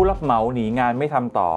ผู้รับเหมาหนีงานไม่ทำต่อ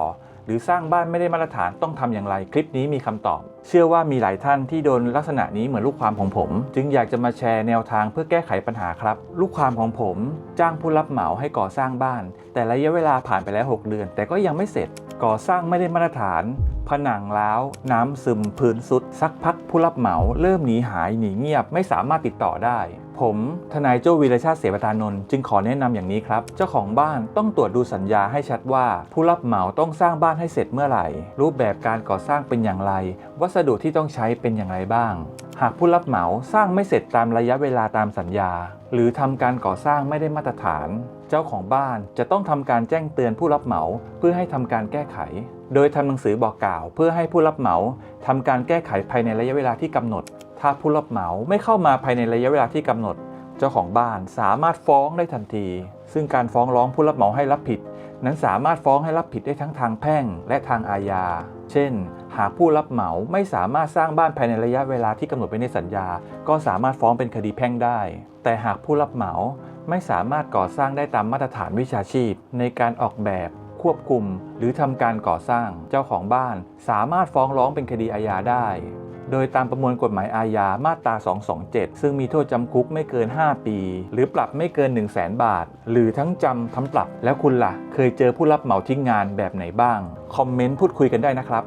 หรือสร้างบ้านไม่ได้มาตรฐานต้องทำอย่างไร คลิปนี้มีคำตอบ เชื่อว่ามีหลายท่านที่โดนลักษณะนี้เหมือนลูกความของผม จึงอยากจะมาแชร์แนวทางเพื่อแก้ไขปัญหาครับ ลูกความของผมจ้างผู้รับเหมาให้ก่อสร้างบ้าน แต่ระยะเวลาผ่านไปแล้ว 6 เดือน แต่ก็ยังไม่เสร็จก่อสร้างไม่ได้มาตรฐาน ผนังร้าวน้ำซึมพื้นสุด สักพักผู้รับเหมาเริ่มหนีหายหนีเงียบไม่สามารถติดต่อได้ ผมทนายโจวีรชาติเสวตานนท์จึงขอแนะนำอย่างนี้ครับ เจ้าของบ้านต้องตรวจดูสัญญาให้ชัดว่า ผู้รับเหมาต้องสร้างบ้านให้เสร็จเมื่อไหร่ รูปแบบการก่อสร้างเป็นอย่างไร วัสดุที่ต้องใช้เป็นอย่างไรบ้าง หากผู้รับเหมาสร้างไม่เสร็จตามระยะเวลาตามสัญญา หรือทำการก่อสร้างไม่ได้มาตรฐาน เจ้าของบ้านจะต้องทำการแจ้งเตือนผู้รับเหมาเพื่อให้ทำการแก้ไข โดยทำหนังสือบอกกล่าว เพื่อให้ผู้รับเหมาทำการแก้ไขภายในระยะเวลาที่กำหนด ถ้าผู้รับเหมาไม่เข้ามาภายในระยะเวลาที่กำหนด จ้าของบ้านสามารถฟ้องได้ทันที ซึ่งการฟ้องร้องผู้รับเหมาให้รับผิด นั้นสามารถฟ้องให้รับผิดได้ทั้งทางแพ่งและทางอาญา เช่น หากผู้รับเหมาไม่สามารถสร้างบ้านภายในระยะเวลาที่กำหนดไว้ในสัญญา ก็สามารถฟ้องเป็นคดีแพ่งได้ แต่หากผู้รับเหมาไม่สามารถก่อสร้างได้ตามมาตรฐานวิชาชีพ ในการออกแบบควบคุม หรือทำการก่อสร้างเจ้าของบ้าน สามารถฟ้องร้องเป็นคดีอาญาได้ โดยตามประมวลกฎหมายอาญามาตรา 227 ซึ่งมีโทษจำคุกไม่เกิน 5 ปี หรือปรับไม่เกิน 1 0 0 0 0แบาท หรือทั้งจำทั้งปรับ แล้วคุณล่ะ เคยเจอผู้รับเหมาทิ้งงานแบบไหนบ้าง คอมเมนต์พูดคุยกันได้นะครับ